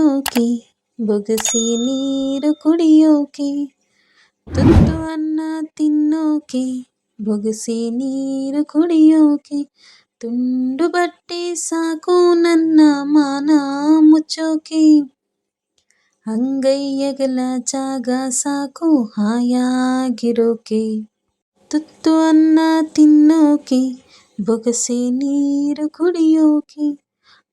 ಕುಡಿಯೋಕೆ ಬೊಗಸೆ ನೀರು ಕುಡಿಯೋಕೆ ತುತ್ತು ಅನ್ನ ತಿನ್ನೋಕೆ ಬೊಗಸೆ ನೀರು ಕುಡಿಯೋಕೆ ತುಂಡು ಬಟ್ಟೆ ಸಾಕು ನನ್ನ ಮಾನ ಮುಚ್ಚೋಕೆ ಅಂಗೈಯಗಲ ಜಾಗ ಸಾಕು ಹಾಯಾಗಿರೋಕೆ ತುತ್ತು ಅನ್ನ ತಿನ್ನೋಕೆ ಬೊಗಸೆ ನೀರು ಕುಡಿಯೋಕೆ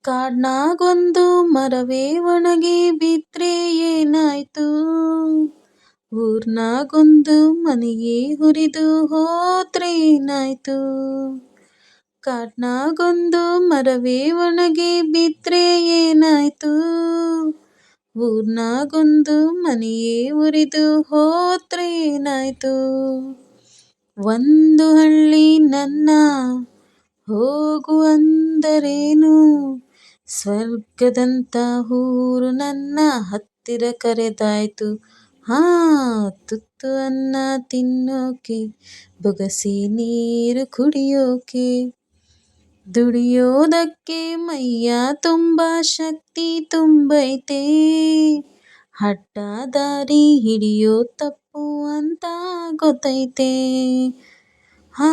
ಕಾಡ್ನಾಗೊಂದು ಮರವೇ ಒಣಗಿ ಬಿದ್ರೆ ಏನಾಯ್ತು? ಊರ್ನಾಗೊಂದು ಮನೆಯೇ ಹುರಿದು ಹೋದ್ರೆ ಏನಾಯ್ತು? ಕಾಡ್ನಾಗೊಂದು ಮರವೇ ಒಣಗಿ ಬಿದ್ರೆ ಏನಾಯ್ತು? ಊರ್ನಾಗೊಂದು ಮನೆಯೇ ಉರಿದು ಹೋದ್ರೆ ಏನಾಯ್ತು? ಒಂದು ಹಳ್ಳಿ ನನ್ನ ಹೋಗು ಅಂದರೇನು? ಸ್ವರ್ಗದಂತ ಊರು ನನ್ನ ಹತ್ತಿರ ಕರೆದಾಯ್ತು. ಹಾ, ತುತ್ತು ಅನ್ನ ತಿನ್ನೋಕೆ, ಬೊಗಸಿ ನೀರು ಕುಡಿಯೋಕೆ. ದುಡಿಯೋದಕ್ಕೆ ಮೈಯ ತುಂಬ ಶಕ್ತಿ ತುಂಬೈತೆ. ಹಠ ದಾರಿ ಹಿಡಿಯೋ ತಪ್ಪು ಅಂತ ಗೊತ್ತೈತೆ. ಹಾ,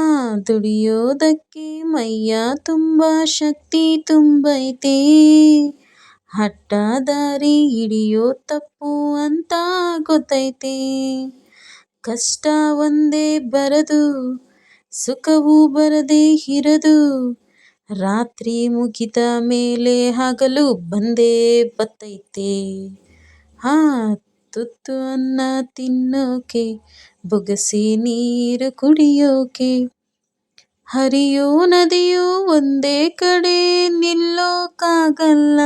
ದುಡಿಯೋದಕ್ಕೆ ಮೈಯ ತುಂಬ ಶಕ್ತಿ ತುಂಬೈತೆ. ಹಟ್ಟ ದಾರಿ ಹಿಡಿಯೋ ತಪ್ಪು ಅಂತ ಗೊತ್ತೈತೆ. ಕಷ್ಟ ಒಂದೇ ಬರದು, ಸುಖವೂ ಬರದೇ ಇರದು. ರಾತ್ರಿ ಮುಗಿದ ಮೇಲೆ ಹಗಲು ಬಂದೇ ಬತ್ತೈತೆ. ಹಾ ತುತ್ತು ಅನ್ನ ತಿನ್ನೋಕೆ, ಬೊಗಸೆ ನೀರು ಕುಡಿಯೋಕೆ. ಹರಿಯೋ ನದಿಯು ಒಂದೇ ಕಡೆ ನಿಲ್ಲೋಕಾಗಲ್ಲ.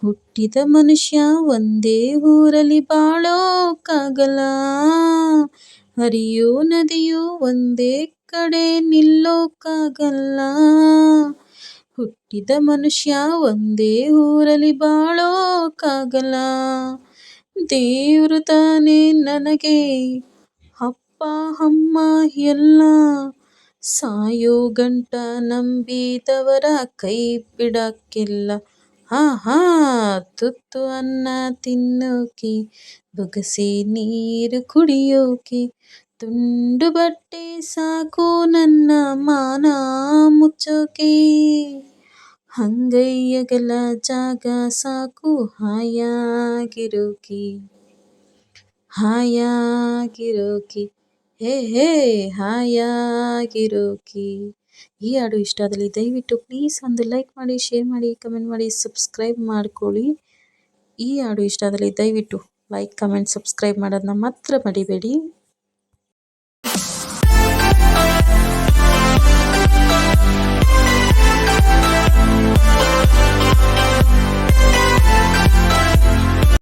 ಹುಟ್ಟಿದ ಮನುಷ್ಯ ಒಂದೇ ಊರಲ್ಲಿ ಬಾಳೋಕಾಗಲ್ಲ. ಹರಿಯೋ ನದಿಯು ಒಂದೇ ಕಡೆ ನಿಲ್ಲೋಕಾಗಲ್ಲ. ಹುಟ್ಟಿದ ಮನುಷ್ಯ ಒಂದೇ ಊರಲ್ಲಿ ಬಾಳೋಕ್ಕಾಗಲ್ಲ ದೇವ್ರು ತಾನೇ ನನಗೆ. ಅಪ್ಪ, ಅಮ್ಮ ಎಲ್ಲ ಸಾಯೋ ಗಂಟ ನಂಬಿದವರ ಕೈ ಬಿಡಕ್ಕಿಲ್ಲ. ಆಹಾ ತುತ್ತು ಅನ್ನ ತಿನ್ನೋಕೆ, ಬೊಗಸೆ ನೀರು ಕುಡಿಯೋಕೆ, ತುಂಡು ಬಟ್ಟೆ ಸಾಕು ನನ್ನ ಮಾನ ಮುಚ್ಚೋಕೆ. ಹಂಗಯ್ಯಗಲ ಜಾಗ ಸಾಕು ಹಾಯಾಗಿರೋಕಿ. ಹಾಯಾಗಿರೋಕಿ. ಹೇ ಹೇ, ಹಾಯಾಗಿರೋಕಿ. ಈ ಹಾಡು ಇಷ್ಟ ಆದಲ್ಲಿ ದಯವಿಟ್ಟು ಪ್ಲೀಸ್ ಒಂದು ಲೈಕ್ ಮಾಡಿ ಶೇರ್ ಮಾಡಿ ಕಮೆಂಟ್ ಮಾಡಿ ಸಬ್ಸ್ಕ್ರೈಬ್ ಮಾಡ್ಕೊಳ್ಳಿ. ಈ ಹಾಡು ಇಷ್ಟ ಆದಲ್ಲಿ ದಯವಿಟ್ಟು ಲೈಕ್ ಕಮೆಂಟ್ ಸಬ್ಸ್ಕ್ರೈಬ್ ಮಾಡೋದನ್ನ ಮಾತ್ರ ಮಡಿಬೇಡಿ